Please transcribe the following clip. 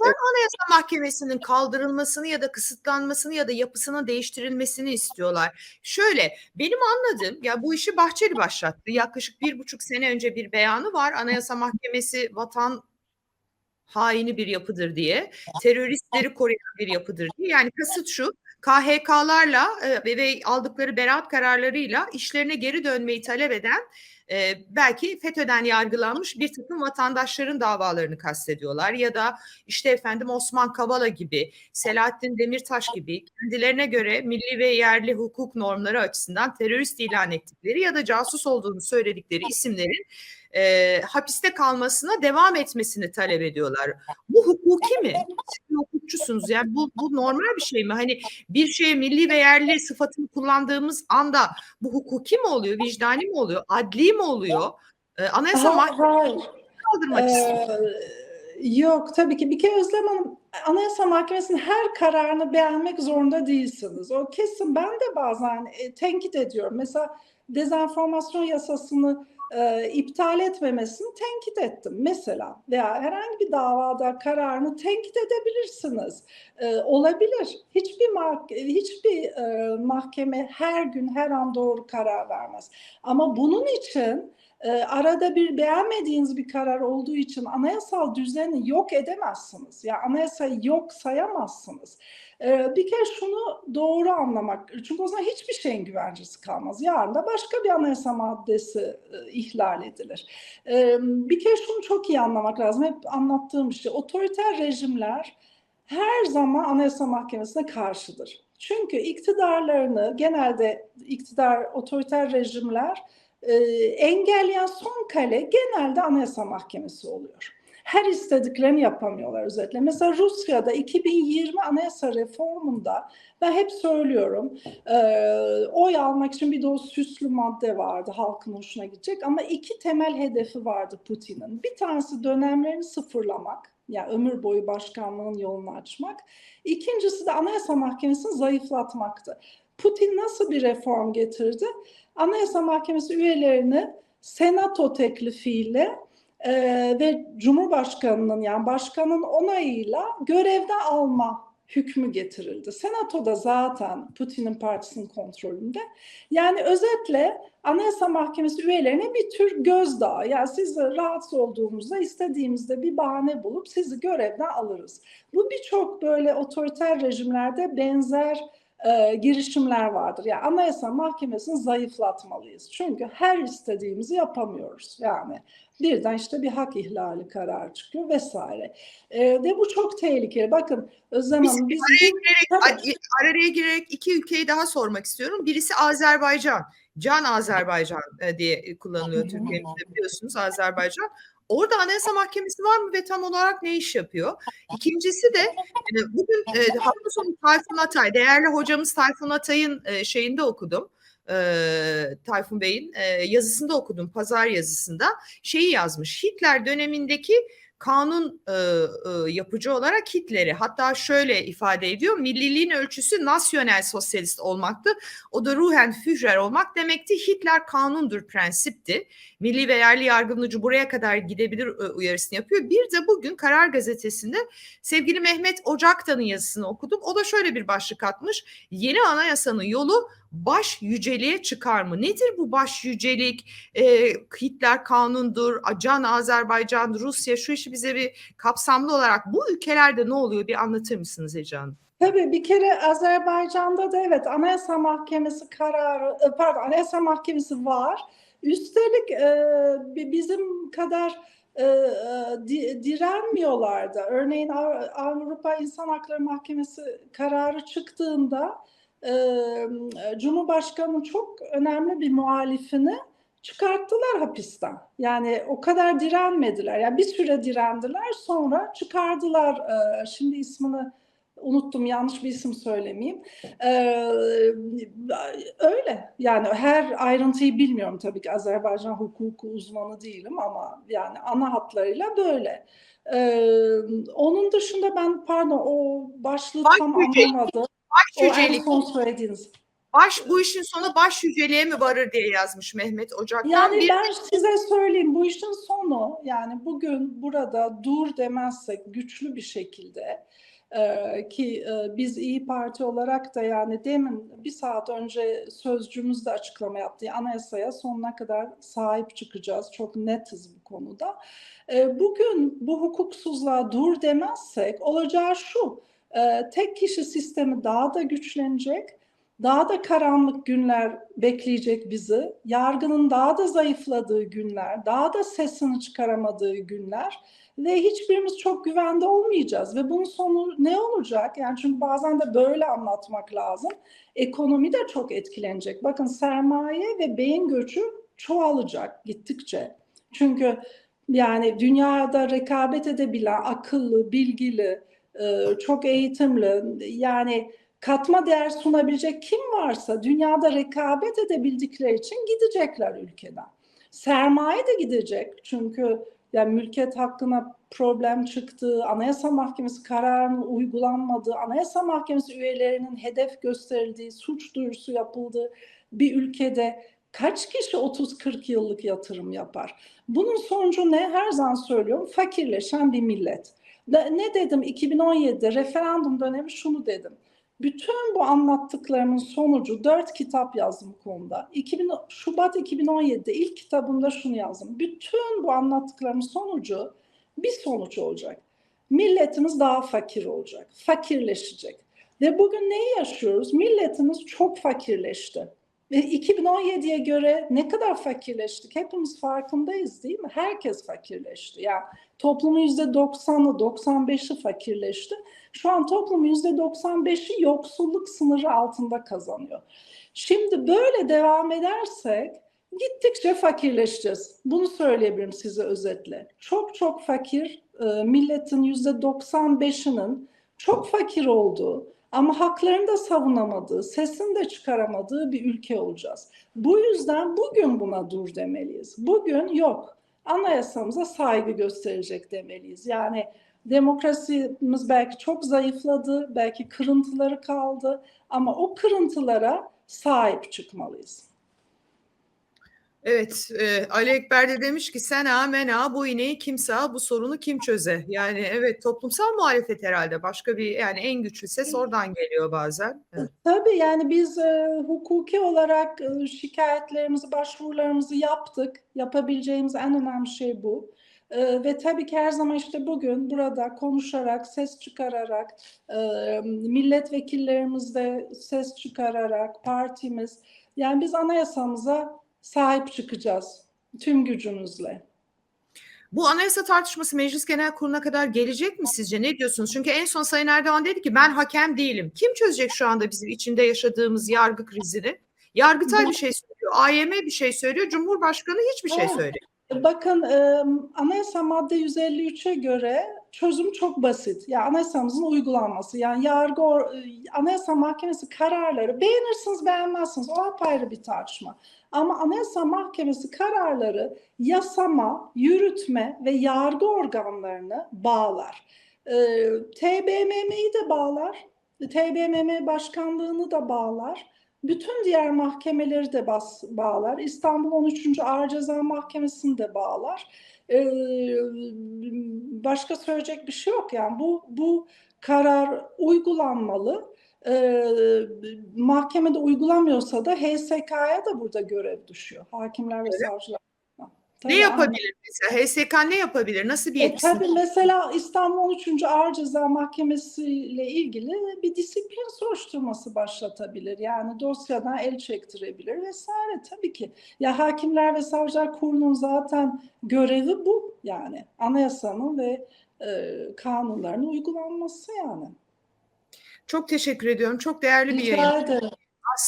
Anayasa Mahkemesi'nin kaldırılmasını ya da kısıtlanmasını ya da yapısının değiştirilmesini istiyorlar. Şöyle benim anladığım ya bu işi Bahçeli başlattı. Yaklaşık bir buçuk sene önce bir beyanı var. Anayasa Mahkemesi vatan haini bir yapıdır diye, teröristleri koruyan bir yapıdır diye. Yani kasıt şu, KHK'larla e, ve aldıkları beraat kararlarıyla işlerine geri dönmeyi talep eden e, belki FETÖ'den yargılanmış bir takım vatandaşların davalarını kastediyorlar ya da işte efendim Osman Kavala gibi, Selahattin Demirtaş gibi kendilerine göre milli ve yerli hukuk normları açısından terörist ilan ettikleri ya da casus olduğunu söyledikleri isimlerin e, hapiste kalmasına devam etmesini talep ediyorlar. Bu hukuki mi? Siz hukukçusunuz yani bu, bu normal bir şey mi? Hani bir şeye milli ve yerli sıfatını kullandığımız anda bu hukuki mi oluyor, vicdani mi oluyor, adli mi oluyor? E, Anayasa Mahkemesi kaldırmak Ee, istiyor. Yok tabii ki. Bir kere Özlem Hanım Anayasa Mahkemesi'nin her kararını beğenmek zorunda değilsiniz. O kesin ben de bazen e, tenkit ediyorum. Mesela dezenformasyon yasasını e, iptal etmemesini tenkit ettim mesela. Veya herhangi bir davada kararını tenkit edebilirsiniz. E, olabilir. Hiçbir mah- hiçbir e, mahkeme her gün her an doğru karar vermez. Ama bunun için arada bir beğenmediğiniz bir karar olduğu için anayasal düzeni yok edemezsiniz. Ya yani anayasayı yok sayamazsınız. E, bir kere şunu doğru anlamak. Çünkü o zaman hiçbir şeyin güvencesi kalmaz. Yarın da başka bir anayasa maddesi e, ihlal edilir. E, bir kere şunu çok iyi anlamak lazım. Hep anlattığım şey. Otoriter rejimler her zaman Anayasa Mahkemesi'ne karşıdır. Çünkü iktidarlarını genelde iktidar otoriter rejimler e, engelleyen son kale genelde Anayasa Mahkemesi oluyor. Her istediklerini yapamıyorlar özetle. Mesela Rusya'da 2020 anayasa reformunda ben hep söylüyorum e, oy almak için bir o süslü madde vardı halkın hoşuna gidecek ama iki temel hedefi vardı Putin'in. Bir tanesi dönemlerini sıfırlamak yani ömür boyu başkanlığın yolunu açmak. İkincisi de Anayasa Mahkemesi'ni zayıflatmaktı. Putin nasıl bir reform getirdi? Anayasa Mahkemesi üyelerini senato teklifiyle e, ve Cumhurbaşkanı'nın yani başkanın onayıyla görevden alma hükmü getirildi. Senato da zaten Putin'in partisinin kontrolünde. Yani özetle Anayasa Mahkemesi üyelerine bir tür gözdağı. Yani siz rahatsız olduğumuzda istediğimizde bir bahane bulup sizi görevden alırız. Bu birçok böyle otoriter rejimlerde benzer e, girişimler vardır. Yani Anayasa Mahkemesi'ni zayıflatmalıyız. Çünkü her istediğimizi yapamıyoruz. Yani birden işte bir hak ihlali kararı çıkıyor vesaire. E, ve bu çok tehlikeli. Bakın Özlem Hanım biz... Araya girerek, araya girerek iki ülkeyi daha sormak istiyorum. Birisi Azerbaycan. Can Azerbaycan e, diye kullanılıyor Türkiye'mizde biliyorsunuz Azerbaycan. Orada Anayasa Mahkemesi var mı ve tam olarak ne iş yapıyor? İkincisi de bugün hafta sonu Tayfun Atay, değerli hocamız Tayfun Atay'ın şeyinde okudum. Tayfun Bey'in yazısında okudum, pazar yazısında. Şeyi yazmış, Hitler dönemindeki kanun e, e, yapıcı olarak Hitler'i hatta şöyle ifade ediyor milliliğin ölçüsü nasyonel sosyalist olmaktı. O da ruhen Führer olmak demekti. Hitler kanundur prensipti. Milli ve yerli yargımlıcı buraya kadar gidebilir e, uyarısını yapıyor. Bir de bugün Karar Gazetesi'nde sevgili Mehmet Ocaktan'ın yazısını okudum. O da şöyle bir başlık atmış. Yeni anayasanın yolu baş yüceliğe çıkar mı? Nedir bu baş yücelik? E, Hitler kanundur, Can Azerbaycan, Rusya şu işi bize bir kapsamlı olarak bu ülkelerde ne oluyor bir anlatır mısınız Ece Hanım? Tabii bir kere Azerbaycan'da da evet Anayasa Mahkemesi kararı, pardon Anayasa Mahkemesi var. Üstelik e, bizim kadar e, di, direnmiyorlardı. Örneğin Avrupa İnsan Hakları Mahkemesi kararı çıktığında Cumhurbaşkanı'nın çok önemli bir muhalifini çıkarttılar hapisten. Yani o kadar direnmediler. Yani bir süre direndiler sonra çıkardılar. Şimdi ismini unuttum yanlış bir isim söylemeyeyim. Ee, öyle yani her ayrıntıyı bilmiyorum tabii ki Azerbaycan hukuku uzmanı değilim ama yani ana hatlarıyla böyle. Ee, onun dışında ben pardon o başlığı Baş tam anlamadım. Baş yücelik. son söylediğiniz. Baş bu işin sonu baş yüceliğe mi varır diye yazmış Mehmet Ocak'tan. Yani bir ben size söyleyeyim bu işin sonu yani bugün burada dur demezsek güçlü bir şekilde e, ki e, biz İyi Parti olarak da yani demin bir saat önce sözcümüz de açıklama yaptı. Anayasaya sonuna kadar sahip çıkacağız. Çok netiz bu konuda. E, bugün bu hukuksuzluğa dur demezsek olacağı şu. E, tek kişi sistemi daha da güçlenecek. Daha da karanlık günler bekleyecek bizi. Yargının daha da zayıfladığı günler, daha da sesini çıkaramadığı günler ve hiçbirimiz çok güvende olmayacağız. Ve bunun sonu ne olacak? Yani çünkü bazen de böyle anlatmak lazım. Ekonomi de çok etkilenecek. Bakın sermaye ve beyin göçü çoğalacak gittikçe. Çünkü yani dünyada rekabet edebilen, akıllı, bilgili, çok eğitimli, yani katma değer sunabilecek kim varsa dünyada rekabet edebildikleri için gidecekler ülkeden. Sermaye de gidecek çünkü yani mülkiyet hakkına problem çıktı, Anayasa Mahkemesi kararının uygulanmadığı, Anayasa Mahkemesi üyelerinin hedef gösterildiği, suç duyurusu yapıldığı bir ülkede kaç kişi 30-40 yıllık yatırım yapar? Bunun sonucu ne? Her zaman söylüyorum fakirleşen bir millet. Ne dedim 2017'de referandum dönemi şunu dedim. Bütün bu anlattıklarımın sonucu dört kitap yazdım bu konuda. 2000, Şubat 2017'de ilk kitabımda şunu yazdım. Bütün bu anlattıklarımın sonucu bir sonuç olacak. Milletimiz daha fakir olacak, fakirleşecek. Ve bugün neyi yaşıyoruz? Milletimiz çok fakirleşti. Ve 2017'ye göre ne kadar fakirleştik? Hepimiz farkındayız değil mi? Herkes fakirleşti. Yani toplumun %90'ı, 95'i fakirleşti. Şu an toplumun %95'i yoksulluk sınırı altında kazanıyor. Şimdi böyle devam edersek gittikçe fakirleşeceğiz. Bunu söyleyebilirim size özetle. Çok çok fakir, e, milletin %95'inin çok fakir olduğu ama haklarını da savunamadığı, sesini de çıkaramadığı bir ülke olacağız. Bu yüzden bugün buna dur demeliyiz. Bugün yok. Anayasamıza saygı gösterecek demeliyiz. Yani demokrasimiz belki çok zayıfladı, belki kırıntıları kaldı ama o kırıntılara sahip çıkmalıyız. Evet, e, Ali Ekber de demiş ki sen ha men ha bu ineği kim sağ bu sorunu kim çöze? Yani evet toplumsal muhalefet herhalde başka bir yani en güçlü ses oradan geliyor bazen. Evet. Tabii yani biz e, hukuki olarak e, şikayetlerimizi, başvurularımızı yaptık. Yapabileceğimiz en önemli şey bu. E, ve tabii ki her zaman işte bugün burada konuşarak, ses çıkararak, e, milletvekillerimizde ses çıkararak, partimiz yani biz anayasamıza sahip çıkacağız tüm gücümüzle. Bu anayasa tartışması Meclis Genel Kurulu'na kadar gelecek mi sizce? Ne diyorsunuz? Çünkü en son Sayın Erdoğan dedi ki ben hakem değilim. Kim çözecek şu anda bizim içinde yaşadığımız yargı krizini? Yargıtay bir şey söylüyor, AYM bir şey söylüyor, Cumhurbaşkanı hiçbir şey söylüyor. Bakın e, Anayasa madde 153'e göre çözüm çok basit. Yani anayasamızın uygulanması. Yani yargı Anayasa Mahkemesi kararları beğenirsiniz beğenmezsiniz o apayrı bir tartışma. Ama Anayasa Mahkemesi kararları yasama, yürütme ve yargı organlarını bağlar. E, TBMM'yi de bağlar. TBMM başkanlığını da bağlar. Bütün diğer mahkemeleri de bas, bağlar. İstanbul 13. Ağır Ceza Mahkemesi'ni de bağlar. Ee, başka söyleyecek bir şey yok yani bu bu karar uygulanmalı. Ee, mahkemede uygulamıyorsa da HSK'ya da burada görev düşüyor. Hakimler ve Evet. Savcılar. ne yapabilir mesela? HSK ne yapabilir? Nasıl bir E, yetkisi? tabii mesela İstanbul 13. Ağır Ceza Mahkemesi ile ilgili bir disiplin soruşturması başlatabilir. Yani dosyadan el çektirebilir vesaire tabii ki. Ya Hakimler ve Savcılar Kurulu'nun zaten görevi bu yani. Anayasanın ve e, kanunların uygulanması yani. Çok teşekkür ediyorum. Çok değerli bir yayın. Rica ederim.